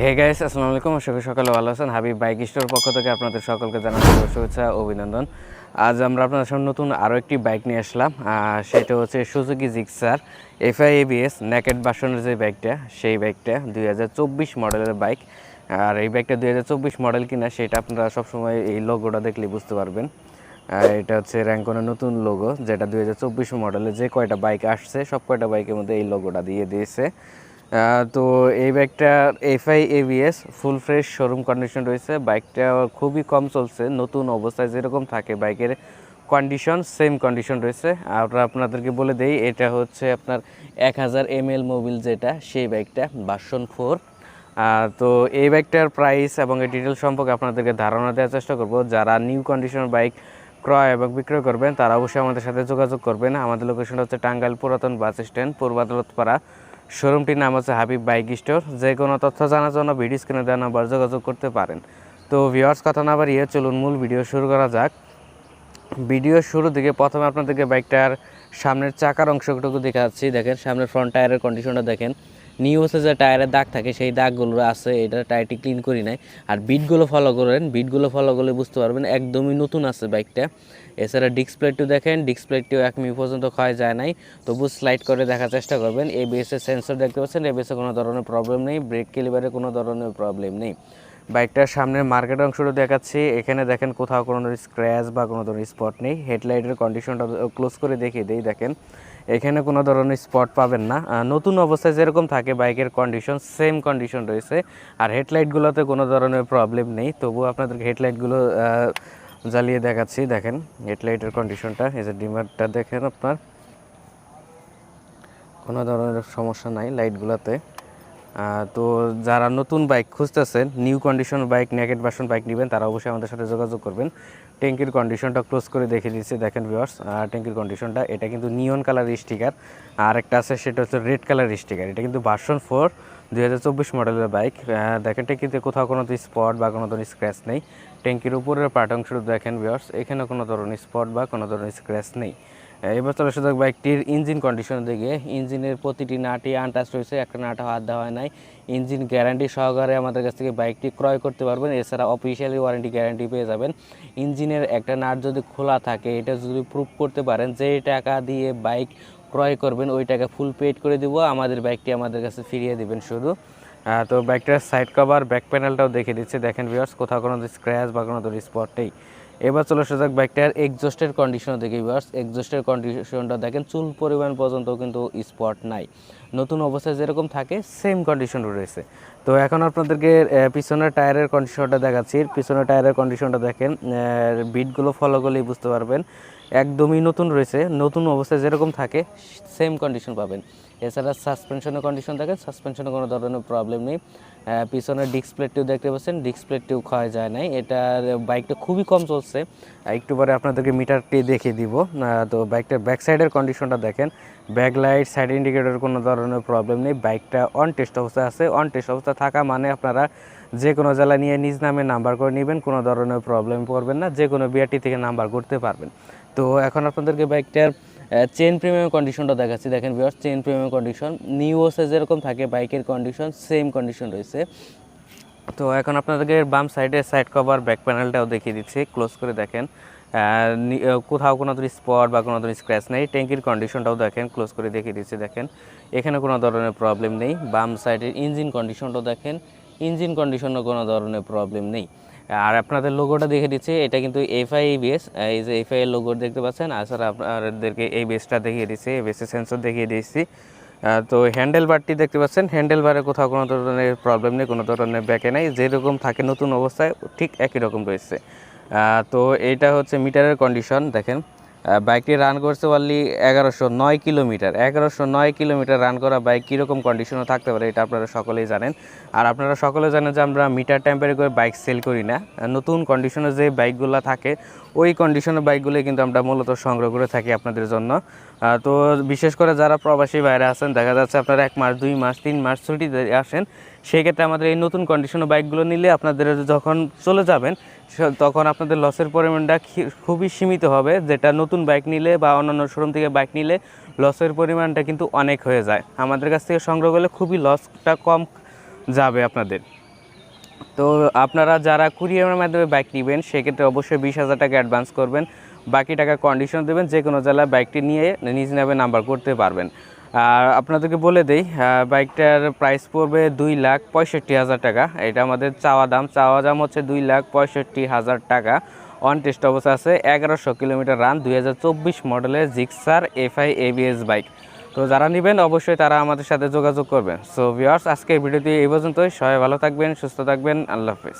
Hey guys আসসালামু আলাইকুম আশা সকালে, ভালো আছেন? হাবিব বাইক স্টোর পক্ষ থেকে আপনাদের সকলকে জানাচ্ছি শুভেচ্ছা অভিনন্দন। আজ আমরা আপনাদের সামনে নতুন আরও একটি বাইক নিয়ে আসলাম সেটা হচ্ছে Suzuki Gixxer FI ABS naked বাসনের যে বাইকটা, সেই বাইকটা দুই হাজার চব্বিশ মডেলের বাইক। আর এই বাইকটা দুই হাজার চব্বিশ মডেল কিনা, সেটা আপনারা সবসময় এই লোগোটা দেখলে বুঝতে পারবেন। এটা হচ্ছে র্যাঙ্কনের নতুন লোগো যেটা দুই হাজার চব্বিশ মডেলে যে কয়টা বাইক আসছে, সব কয়টা বাইকের মধ্যে এই লোগোটা দিয়ে দিয়েছে। তো এই বাইকটার FI ABS full fresh showroom condition রয়েছে। বাইকটা খুবই কম চলছে, নতুন অবস্থায় যেরকম থাকে বাইকের কন্ডিশন সেম কন্ডিশন রয়েছে। আর আপনাদেরকে বলে দেই, এটা হচ্ছে আপনার এক হাজার এম এল মোবিল যেটা, সেই বাইকটা বাসন ফোর তো এই বাইকটার প্রাইস এবং এর ডিটেল সম্পর্কে আপনাদেরকে ধারণা দেওয়ার চেষ্টা করব। যারা নিউ কন্ডিশনের বাইক ক্রয় এবং বিক্রয় করবেন, তারা অবশ্যই আমাদের সাথে যোগাযোগ করবেন। আমাদের লোকেশনটা হচ্ছে টাঙ্গাইল পুরাতন বাস স্ট্যান্ড পূর্ব আদালতপাড়া। শোরুমটির নাম হচ্ছে হাবিব বাইক স্টোর। যে কোনো তথ্য জানার জন্য ভিডিও স্ক্রিনে দেওয়া নাম্বার যোগাযোগ করতে পারেন। তো ভিওয়ার্স কথা না বাড়িয়ে চলুন মূল ভিডিও শুরু করা যাক। ভিডিও শুরু দিকে প্রথমে আপনাদেরকে বাইকটার সামনের চাকার অংশটুকু দেখাচ্ছি। দেখেন, সামনের ফ্রন্ট টায়ারের কন্ডিশনটা দেখেন। নিউ হচ্ছে যে টায়ারের দাগ থাকে, সেই দাগগুলো আছে, এটা টায়ারটি ক্লিন করি নাই। আর বিটগুলো ফলো করেন বিটগুলো ফলো করলে বুঝতে পারবেন একদমই নতুন আছে বাইকটা এছাড়া ডিসপ্লেটিও দেখেন ডিসপ্লেটিও এক মিনিট পর্যন্ত ক্ষয় যায় নাই। তবু স্লাইড করে দেখার চেষ্টা করবেন। এ এবিএসের সেন্সর দেখতে পাচ্ছেন এ এবিএসে কোনো ধরনের প্রবলেম নেই ব্রেক ক্যালিবারে কোনো ধরনের প্রবলেম নেই। বাইকটার সামনের মার্কেট অংশটা দেখাচ্ছি। এখানে দেখেন কোথাও কোনো স্ক্র্যাচ বা কোনো ধরনের স্পট নেই। হেডলাইটের কন্ডিশনটা ক্লোজ করে দেখিয়ে দিই, দেখেন। এখানে কোনো ধরনের স্পট পাবেন না। নতুন অবস্থায় যেরকম থাকে, বাইকের কন্ডিশন সেম কন্ডিশন রয়েছে। আর হেডলাইটগুলোতে কোনো ধরনের প্রবলেম নেই। তবু আপনাদেরকে হেডলাইটগুলো জ্বালিয়ে দেখাচ্ছি। দেখেন হেডলাইটের কন্ডিশনটা এই যে ডিমারটা দেখেন আপনার। কোনো ধরনের সমস্যা নাই লাইটগুলোতে তো যারা নতুন বাইক খুঁজতেছেন new condition bike naked version bike নেবেন, তারা অবশ্যই আমাদের সাথে যোগাযোগ করবেন। ট্যাঙ্কির কন্ডিশনটা ক্লোজ করে দেখে দিচ্ছি, দেখেন ভিউয়ার্স ট্যাঙ্কির কন্ডিশনটা এটা কিন্তু নিয়ন কালার স্টিকার আর একটা আছে, সেটা হচ্ছে রেড কালার স্টিকার এটা কিন্তু ভার্সন ফোর দুই হাজার চব্বিশ মডেলের বাইক দেখেন ট্যাঙ্কিতে কোথাও কোনো স্পট বা কোনো ধরনের স্ক্র্যাচ নেই। ট্যাঙ্কির উপরের পার্ট অংশ দেখেন ভিউয়ার্স এখানে কোনো ধরনের স্পট বা কোনো ধরনের স্ক্র্যাচ নেই। এবার চলে যাক বাইকটির ইঞ্জিন কন্ডিশন দিকে ইঞ্জিনের প্রতিটি নাটই আনটাচ রয়েছে, একটা নাট হাত দেওয়া হয় নাই। ইঞ্জিন গ্যারান্টি সহকারে আমাদের কাছ থেকে বাইকটি ক্রয় করতে পারবেন, এছাড়া অফিসিয়ালি ওয়ারেন্টি গ্যারান্টি পেয়ে যাবেন। ইঞ্জিনের একটা নাট যদি খোলা থাকে, এটা যদি প্রুভ করতে পারেন যে টাকা দিয়ে বাইক ক্রয় করবেন, ওই টাকা ফুল পেড করে দিব, আমাদের বাইকটি আমাদের কাছে ফিরিয়ে দিবেন শুধু। তো বাইকটার সাইড কভার ব্যাক প্যানেলটাও দেখে দিচ্ছে। দেখেন ভিউয়ার্স কোথাও কোনো স্ক্র্যাচ বা কোনো ধরনের স্পট নেই। এবার চলে আসা যাক বাইকটার এক্সজস্টের কন্ডিশনও দেখে ভিউয়ার্স এক্সজস্টের কন্ডিশনটা দেখেন, চুল পরিমাণ পর্যন্ত কিন্তু স্পট নাই। নতুন অবস্থায় যেরকম থাকে সেম কন্ডিশন রয়েছে। তো এখন আপনাদেরকে পিছনের টায়ারের কন্ডিশনটা দেখাচ্ছি। পিছনের টায়ারের কন্ডিশনটা দেখেন বিটগুলো ফলো করলেই বুঝতে পারবেন। একদমই নতুন রয়েছে, নতুন অবস্থায় যেরকম থাকে সেম কন্ডিশন পাবেন। এছাড়া সাসপেনশনের কন্ডিশন থাকে সাসপেনশনে কোনো ধরনের প্রবলেম নেই। পিছনের ডিসপ্লেটিও দেখতে পাচ্ছেন ডিসপ্লেটিও ক্ষয় যায় নাই। এটার বাইকটা খুবই কম চলছে। একটু পরে আপনাদেরকে মিটারটি দেখিয়ে দিব। তো বাইকটার ব্যাক সাইডের কন্ডিশনটা দেখেন। ব্যাক লাইট সাইড ইন্ডিকেটর কোনো ধরনের প্রবলেম নেই। বাইকটা অন টেস্ট অবস্থায় আছে। অন টেস্ট অবস্থা থাকা মানে আপনারা যে কোনো জেলা নিয়ে নিজ নামে নাম্বার করে নেবেন। কোনো ধরনের প্রবলেম পড়বেন না। যে কোনো বিআরটি থেকে নাম্বার করতে পারবেন। তো এখন আপনাদেরকে বাইকটার চেন প্রিমিয়াম কন্ডিশনটা দেখাচ্ছি। দেখেন বিয়ার্স চেন প্রিমিয়াম কন্ডিশন নিউ ওসে যেরকম থাকে, বাইকের কন্ডিশন সেম কন্ডিশন রয়েছে। তো এখন আপনাদেরকে বাম সাইডে সাইড কভার ব্যাক প্যানেলটাও দেখিয়ে দিচ্ছি। ক্লোজ করে দেখেন। কোথাও কোনো ধরনের স্পট বা কোনো ধরনের স্ক্র্যাচ নেই। ট্যাঙ্কির কন্ডিশনটাও দেখেন ক্লোজ করে দেখিয়ে দিচ্ছি, দেখেন। এখানে কোনো ধরনের প্রবলেম নেই। বাম সাইডের ইঞ্জিন কন্ডিশনটাও দেখেন। ইঞ্জিন কন্ডিশনও কোনো ধরনের প্রবলেম নেই। আর আপনাদের লোগোটা দেখে দিচ্ছি, এটা কিন্তু এফআই এবিএস এই যে এফআই এর লোগো দেখতে পাচ্ছেন, আর স্যার আপনাদেরকে এই বেসটা দেখিয়ে দিচ্ছি এই বেসের সেন্সর দেখিয়ে দিচ্ছি। তো হ্যান্ডেল বারটি দেখতে পাচ্ছেন হ্যান্ডেল বারে কোথাও কোনো ধরনের প্রবলেম নেই, কোনো ধরনের ব্যাকে নাই, যেরকম থাকে নতুন অবস্থায় ঠিক একই রকম রয়েছে। তো এইটা হচ্ছে মিটারের কন্ডিশন দেখেন। বাইকটি রান করছে অনলি এগারোশো নয় কিলোমিটার। এগারোশো নয় কিলোমিটার রান করা বাইক কীরকম কন্ডিশনে থাকতে পারে এটা আপনারা সকলেই জানেন। আর আপনারা সকলে জানেন যে আমরা মিটার টেম্পারে করে বাইক সেল করি না। নতুন কন্ডিশনে যে বাইকগুলো থাকে, ওই কন্ডিশনের বাইকগুলোই কিন্তু আমরা মূলত সংগ্রহ করে থাকি আপনাদের জন্য। তো বিশেষ করে যারা প্রবাসী বাইরে আছেন, দেখা যাচ্ছে আপনারা এক মাস, দুই মাস, তিন মাস ছুটি আসেন, সেই ক্ষেত্রে আমাদের এই নতুন কন্ডিশনের বাইকগুলো নিলে আপনাদের যখন চলে যাবেন তখন আপনাদের লসের পরিমাণটা খুবই সীমিত হবে। যেটা নতুন বাইক নিলে বা অন্যান্য শোরুম থেকে বাইক নিলে লসের পরিমাণটা কিন্তু অনেক হয়ে যায়। আমাদের কাছ থেকে সংগ্রহ করলে খুবই লসটা কম যাবে আপনাদের। তো আপনারা যারা কুরিয়ারের মাধ্যমে বাইক নেবেন, সেক্ষেত্রে অবশ্যই বিশ হাজার টাকা অ্যাডভান্স করবেন। বাকি টাকা কন্ডিশন দেবেন যে কোনো জেলায় বাইকটি নিয়ে নিজ নামে নাম্বার করতে পারবেন। আর আপনাদেরকে বলে দেই বাইকটার প্রাইস পড়বে দুই লাখ পঁয়ষট্টি হাজার টাকা। এটা আমাদের চাওয়া দাম। চাওয়া দাম হচ্ছে দুই লাখ পঁয়ষট্টি হাজার টাকা। অন টেস্ট অবস্থা আছে এগারোশো কিলোমিটার রান দুই হাজার চব্বিশ মডেলের জিক্সার এফআই এবিএস বাইক তো যারা নেবেন, অবশ্যই তারা আমাদের সাথে যোগাযোগ করবেন। সো ভিউয়ার্স আজকের ভিডিওটি এই পর্যন্তই। সবাই ভালো থাকবেন, সুস্থ থাকবেন। আল্লাহ হাফেজ।